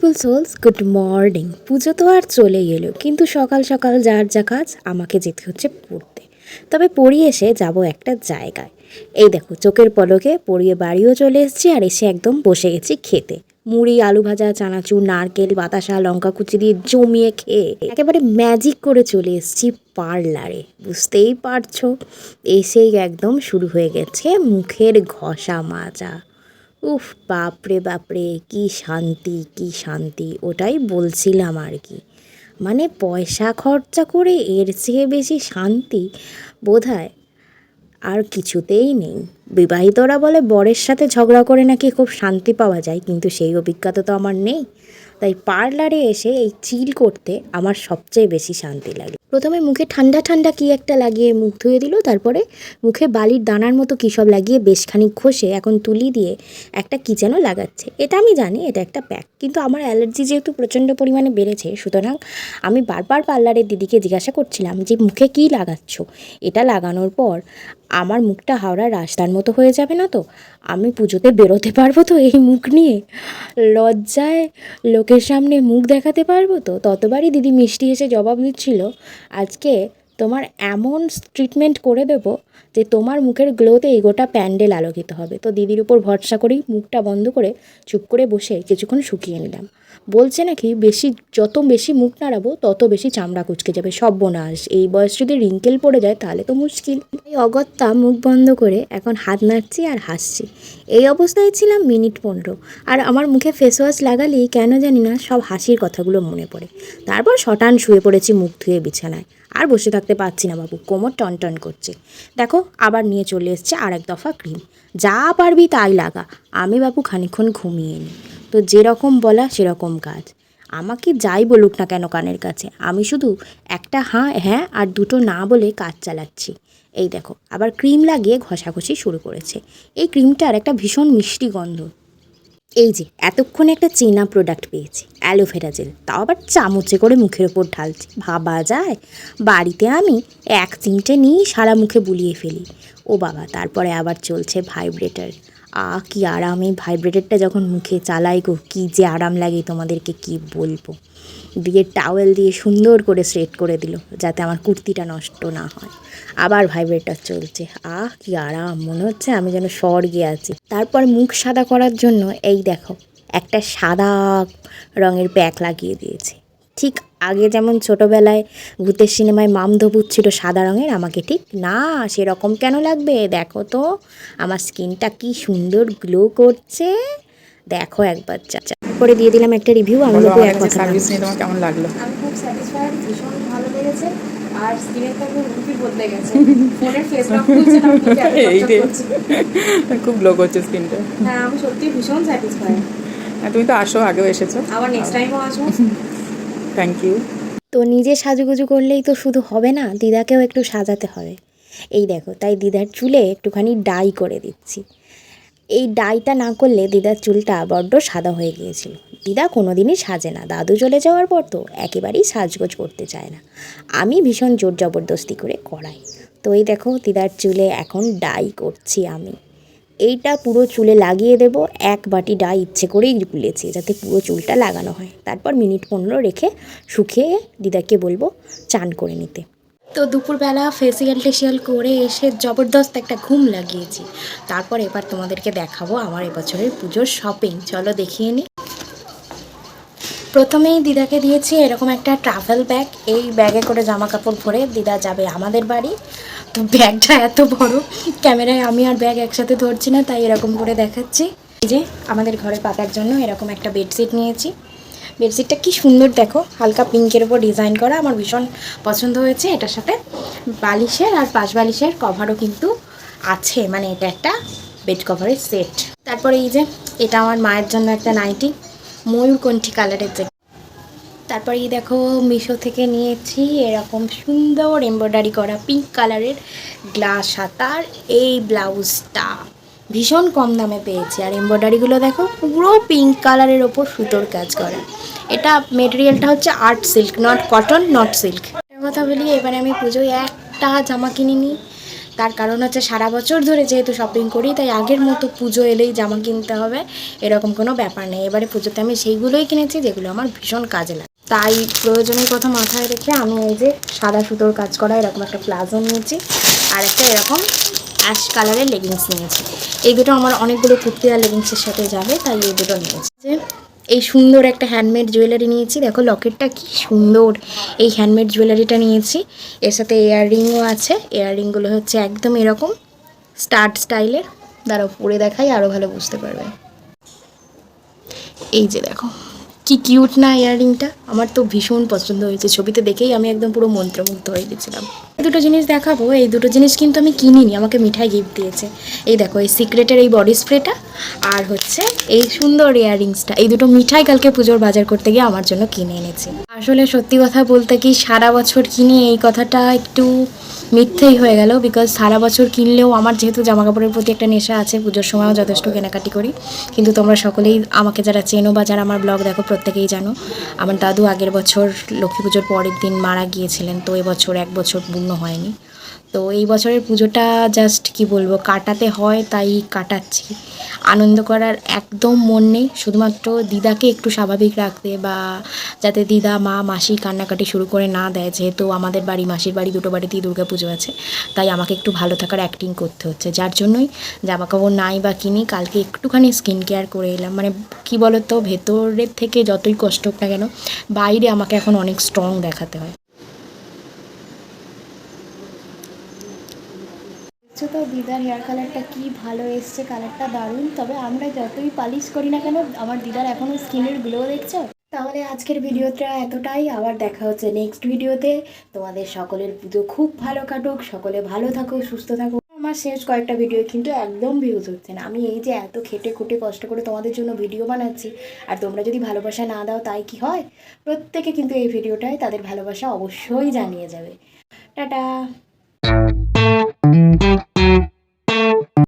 Beautiful sols good morning পুজো তো আর চলে এলো, কিন্তু সকাল সকাল যার যা কাজ আমাকে যেতে হচ্ছে পড়তে। তবে পড়িয়ে এসে যাব একটা জায়গায়। এই দেখো, চোখের পলকে পড়িয়ে বাড়িও চলে এসেছি আর এসে একদম বসে গেছি খেতে। মুড়ি, আলু ভাজা, চানাচুর, নারকেল, বাতাসা, লঙ্কা কুচি দিয়ে জমিয়ে খেয়ে একেবারে ম্যাজিক করে চলে এসেছি পার্লারে বুঝতেই পারছ, এসেই একদম শুরু হয়ে গেছে মুখের ঘষা মাজা। উফ, বাপরে বাপরে, কি শান্তি কি শান্তি, ওটাই বলছিলাম আর কি। মানে পয়সা খরচা করে এর চেয়ে বেশি শান্তি বোধহয় আর কিছুতেই নেই। বিবাহিতরা বলে বরের সাথে ঝগড়া করে নাকি খুব শান্তি পাওয়া যায়, কিন্তু সেই অভিজ্ঞতা তো আমার নেই। তাই পার্লারে এসে এই চিল করতে আমার সবচেয়ে বেশি শান্তি লাগে। প্রথমে মুখে ঠান্ডা ঠান্ডা কি একটা লাগিয়ে মুখ ধুয়ে দিল, তারপরে মুখে বালির দানার মতো কী সব লাগিয়ে বেশ খানিক ঘষে এখন তুলি দিয়ে একটা কি যেন লাগাচ্ছে। এটা আমি জানি, এটা একটা প্যাক কিন্তু আমার অ্যালার্জি যেহেতু প্রচণ্ড পরিমাণে বেড়েছে, সুতরাং আমি বারবার পার্লারের দিদিকে জিজ্ঞাসা করছিলাম যে, মুখে কী লাগাচ্ছ? এটা লাগানোর পর আমার মুখটা হাওড়ার রাস্তার মতো হয়ে যাবে না তো? আমি পুজোতে বেরোতে পারব তো এই মুখ নিয়ে? লজ্জায় লোকের সামনে মুখ দেখাতে পারব তো? ততবারই দিদি মিষ্টি এসে জবাব দিচ্ছিল আজকে তোমার এমন ট্রিটমেন্ট করে দেব যে তোমার মুখের গ্লোতে এই গোটা প্যান্ডেল আলোকিত হবে। তো দিদির উপর ভরসা করেই মুখটা বন্ধ করে চুপ করে বসে কিছুক্ষণ শুকিয়ে নিলাম। বলছে নাকি বেশি, যত বেশি মুখ নাড়াবো, তত বেশি চামড়া কুচকে যাবে সর্বনাশ এই বয়স যদি রিঙ্কেল পড়ে যায়, তাহলে তো মুশকিল। এই অগত্যা মুখ বন্ধ করে এখন হাত নাড়ছি আর হাসছি। এই অবস্থায় ছিলাম মিনিট পনেরো। আর আমার মুখে ফেস ওয়াশ লাগালেই কেন জানি না সব হাসির কথাগুলো মনে পড়ে। তারপর শটান শুয়ে পড়েছি মুখ ধুয়ে বিছানায়। আর বসে থাকতে পারছি না বাবু, কোমর টন টন করছে। দেখো, আবার নিয়ে চলে এসছে আর এক দফা ক্রিম। যা পারবি তাই লাগা। আমি বাবু খানিক্ষণ ঘুমিয়ে নিই তো যেরকম বলা সেরকম কাজ। আমাকে যাই বলুক না কেন কানের কাছে, আমি শুধু একটা হাঁ হ্যাঁ আর দুটো না বলে কাজ চালাচ্ছি। এই দেখো, আবার ক্রিম লাগিয়ে ঘষাঘষি শুরু করেছে। এই ক্রিমটার একটা ভীষণ মিষ্টি গন্ধ। এই যে, এতক্ষণে একটা চেনা প্রোডাক্ট পেয়েছি অ্যালোভেরা জেল তাও আবার চামচে করে মুখের ওপর ঢালছি। ভাবা যায়? বাড়িতে আমি এক চিমটে নিয়েই সারা মুখে বুলিয়ে ফেলি। ও বাবা, তারপরে আবার চলছে ভাইব্রেটার আ, কি আরামে? ভাইব্রেটারটা যখন মুখে চালাই গো, কী যে আরাম লাগে তোমাদেরকে কি বলব? দিয়ে টাওয়েল দিয়ে সুন্দর করে স্ট্রেট করে দিল, যাতে আমার কুর্তিটা নষ্ট না হয়। আবার ভাইব্রেটার চলছে। আহ, কি আরাম! মনে হচ্ছে আমি যেন স্বর্গে আছি। তারপর মুখ সাদা করার জন্য, এই দেখো, একটা সাদা রঙের প্যাক লাগিয়ে দিয়েছে। ঠিক আগে যেমন ছোটোবেলায় ভূতের সিনেমায় মামধবুত ছিল সাদা রঙের আমাকে ঠিক না সেরকম কেন লাগবে? দেখো তো আমার স্কিনটা কি সুন্দর গ্লো করছে। দেখো একবার চা চা। করে দিয়ে দিলাম একটা রিভিউ আমি বলব এক কথা সার্ভিস নিয়ে তোমার কেমন লাগল? আমি খুব স্যাটিসফাইড ভীষণ ভালো লেগেছে আর স্কিনের তো রূপই বদলে গেছে। ফোনের ফেস লক খুলছে না। খুব গ্লো করছে স্কিনটা হ্যাঁ আমি সত্যি ভীষণ স্যাটিসফাইড তুমি তো আসো আগেও এসেছ। আবার নেক্সট টাইমও আসব। থ্যাংক ইউ তো নিজে সাজুগুজু করলেই তো শুধু হবে না, দিদাকেও একটু সাজাতে হবে। এই দেখো, তাই দিদার চুলে একটুখানি ডাই করে দিচ্ছি। এই ডাইটা না করলে দিদার চুলটা বড্ড সাদা হয়ে গিয়েছিল। দিদা কোনো দিনই সাজে না, দাদু চলে যাওয়ার পর তো একেবারেই সাজগোজ করতে চায় না। আমি ভীষণ জোর জবরদস্তি করে করাই। তো এই দেখো, দিদার চুলে এখন ডাই করছি আমি। এইটা পুরো চুলে লাগিয়ে দেব, এক বাটি ডা ইচ্ছে করেই গুলেছি যাতে পুরো চুলটা লাগানো হয়। তারপর মিনিট পনেরো রেখে শুকিয়ে দিদাকে বলব চান করে নিতে। তো দুপুরবেলা ফেসিয়াল টেসিয়াল করে এসে জবরদস্ত একটা ঘুম লাগিয়েছি। তারপর এবার তোমাদেরকে দেখাবো আমার এবছরের পুজোর শপিং। চলো দেখিয়ে নিই প্রথমেই দিদাকে দিয়েছি এরকম একটা ট্রাভেল ব্যাগ এই ব্যাগে করে জামা কাপড় ভরে দিদা যাবে আমাদের বাড়ি। তো ব্যাগটা এত বড়, ক্যামেরায় আমি আর ব্যাগ একসাথে ধরছি না, তাই এরকম করে দেখাচ্ছি। এই যে আমাদের ঘরে পাতার জন্য এরকম একটা বেডশিট নিয়েছি। বেডশিটটা কি সুন্দর দেখো, হালকা পিঙ্কের ওপর ডিজাইন করা, আমার ভীষণ পছন্দ হয়েছে। এটার সাথে বালিশের আর পাশ বালিশের কভারও কিন্তু আছে মানে এটা একটা বেড কভারের সেট তারপরে এই যে, এটা আমার মায়ের জন্য একটা নাইটি ময়ূরকণ্ঠী কালারের যে তারপরে এই দেখো মিশো থেকে নিয়েছি এরকম সুন্দর এমব্রয়ডারি করা পিঙ্ক কালারের গ্লাস হাতার এই ব্লাউজটা ভীষণ কম দামে পেয়েছি। আর এমব্রয়ডারিগুলো দেখো, পুরো পিঙ্ক কালারের ওপর সুতোর কাজ করা। এটা মেটেরিয়ালটা হচ্ছে art silk not cotton not silk কথা বলি, এবারে আমি পুজোয় একটা জামা কিনিনি। তার কারণ হচ্ছে সারা বছর ধরে যেহেতু শপিং করি, তাই আগের মতো পুজো এলেই জামা কিনতে হবে, এরকম কোনো ব্যাপার নেই। এবারে পুজোতে আমি সেইগুলোই কিনেছি, যেগুলো আমার ভীষণ কাজে লাগে। তাই প্রয়োজনের কথা মাথায় রেখে আমি এই যে সাদা সুতোর কাজ করা এরকম একটা প্লাজো নিয়েছি আর একটা এরকম অ্যাশ কালারের লেগিংস নিয়েছি। এই দুটো আমার অনেকগুলো কুর্তি আর লেগিংসের সাথে যাবে, তাই এই দুটো নিয়েছি। যে এই সুন্দর একটা হ্যান্ডমেড জুয়েলারি নিয়েছি। দেখো লকেটটা কি সুন্দর। এই হ্যান্ডমেড জুয়েলারিটা নিয়েছি। এর সাথে ইয়াররিংও আছে। ইয়াররিংগুলো হচ্ছে একদম এরকম স্টার্ট স্টাইলের দাঁড়াও, পরে দেখাই আরও ভালো বুঝতে পারবে। এই যে দেখো। কি কিউট না ইয়াররিংটা? আমার তো ভীষণ পছন্দ হয়েছে। ছবিতে দেখেই আমি একদম পুরো মন্ত্রমুগ্ধ হয়ে গেছিলাম। এই দুটো জিনিস দেখাবো। এই দুটো জিনিস কিন্তু আমি কিনিনি। আমাকে মিঠাই গিফট দিয়েছে। এই দেখো, এই সিক্রেটের এই বডি স্প্রেটা আর হচ্ছে এই সুন্দর ইয়াররিংসটা। এই দুটো মিঠাই কালকে পুজোর বাজার করতে গিয়ে আমার জন্য কিনে এনেছি। আসলে সত্যি কথা বলতে কি, সারা বছর কিনি এই কথাটা একটু মিথ্যেই হয়ে গেল বিকজ সারা বছর কিনলেও আমার যেহেতু জামা কাপড়ের প্রতি একটা নেশা আছে, পুজোর সময়ও যথেষ্ট কেনাকাটি করি। কিন্তু তোমরা সকলেই আমাকে যারা চেনো বা যারা আমার ব্লগ দেখো, প্রত্যেকেই জানো, আমার দাদু আগের বছর লক্ষ্মী পুজোর পরের দিন মারা গিয়েছিলেন, তো এবছর এক বছর পূর্ণ হয়নি। তো এই বছরের পুজোটা জাস্ট কি বলব, কাটাতে হয় তাই কাটাচ্ছি। আনন্দ করার একদম মন নেই, শুধুমাত্র দিদাকে একটু স্বাভাবিক রাখতে বা যাতে দিদা, মা, মাসি কান্নাকাটি শুরু করে না দেয়, যেহেতু আমাদের বাড়ি, মাসির বাড়ি, দুটো বাড়িতেই দুর্গা পুজো আছে, তাই আমাকে একটু ভালো থাকার অ্যাক্টিং করতে হচ্ছে। যার জন্যই জামা কাপড় নাই বা কিনি, কালকে একটুখানি স্কিন কেয়ার করে এলাম। মানে কি বলতো, ভেতরের থেকে যতই কষ্ট হোক না কেন, বাইরে আমাকে এখন অনেক স্ট্রং দেখাতে হয়। দেখছ তো দিদার হেয়ার কালারটা কি ভালো এসছে কালারটা দারুণ। তবে আমরা যতই পালিশ করি না কেন, আমার দিদার এখনও স্কিনের গ্লো দেখছ? তাহলে আজকের ভিডিওটা এতটাই। আবার দেখা হচ্ছে নেক্সট ভিডিওতে। তোমাদের সকলের পুজো খুব ভালো কাটুক, সকলে ভালো থাকো, সুস্থ থাকো। আমার শেষ কয়েকটা ভিডিও কিন্তু একদম ভিউজ হচ্ছে না। আমি এই যে এত খেটে খুঁটে কষ্ট করে তোমাদের জন্য ভিডিও বানাচ্ছি, আর তোমরা যদি ভালোবাসা না দাও, তাই কি হয়? প্রত্যেকে কিন্তু এই ভিডিওটায় তাদের ভালোবাসা অবশ্যই জানিয়ে যাবে। টাটা!